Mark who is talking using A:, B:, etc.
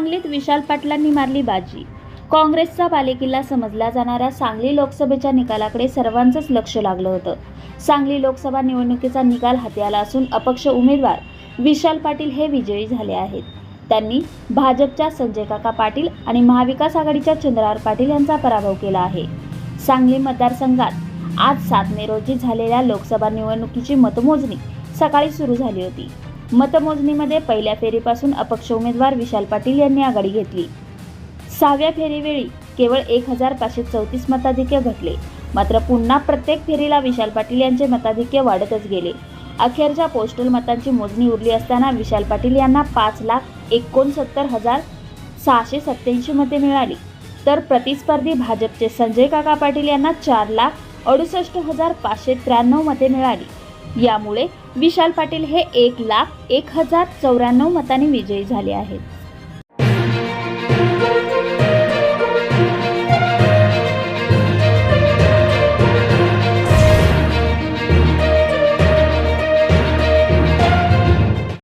A: सांगलीत विशाल पाटलांनी मारली बाजी. काँग्रेसचा बालेकिल्ला समजला जाणाऱ्या सांगली लोकसभेच्या निकालाकडे सर्वांचंच लक्ष लागलं होतं. सांगली लोकसभा निवडणुकीचा निकाल हाती आला असून अपक्ष उमेदवार विशाल पाटील हे विजयी झाले आहेत. त्यांनी भाजपच्या संजय काका पाटील आणि महाविकास आघाडीच्या चंद्रावर पाटील यांचा पराभव केला आहे. सांगली मतदारसंघात आज सात मे रोजी झालेल्या लोकसभा निवडणुकीची मतमोजणी सकाळी सुरू झाली होती. मतमोजणीमध्ये पहिल्या फेरीपासून अपक्ष उमेदवार विशाल पाटील यांनी आघाडी घेतली. सहाव्या फेरीवेळी केवळ एक हजार पाचशे चौतीस मताधिक्य घटले. मात्र पुन्हा प्रत्येक फेरीला विशाल पाटील यांचे मताधिक्य वाढतच गेले. अखेरच्या पोस्टल मतांची मोजणी उरली असताना विशाल पाटील यांना पाच लाख एकोणसत्तर हजार सहाशे सत्याऐंशी मते मिळाली. तर प्रतिस्पर्धी भाजपचे संजय काका पाटील यांना चार लाख अडुसष्ट हजार पाचशे त्र्याण्णव मते मिळाली. यामुळे विशाल पाटील हे एक लाख एक हजार चौऱ्याण्णव मतांनी विजयी झाले आहेत.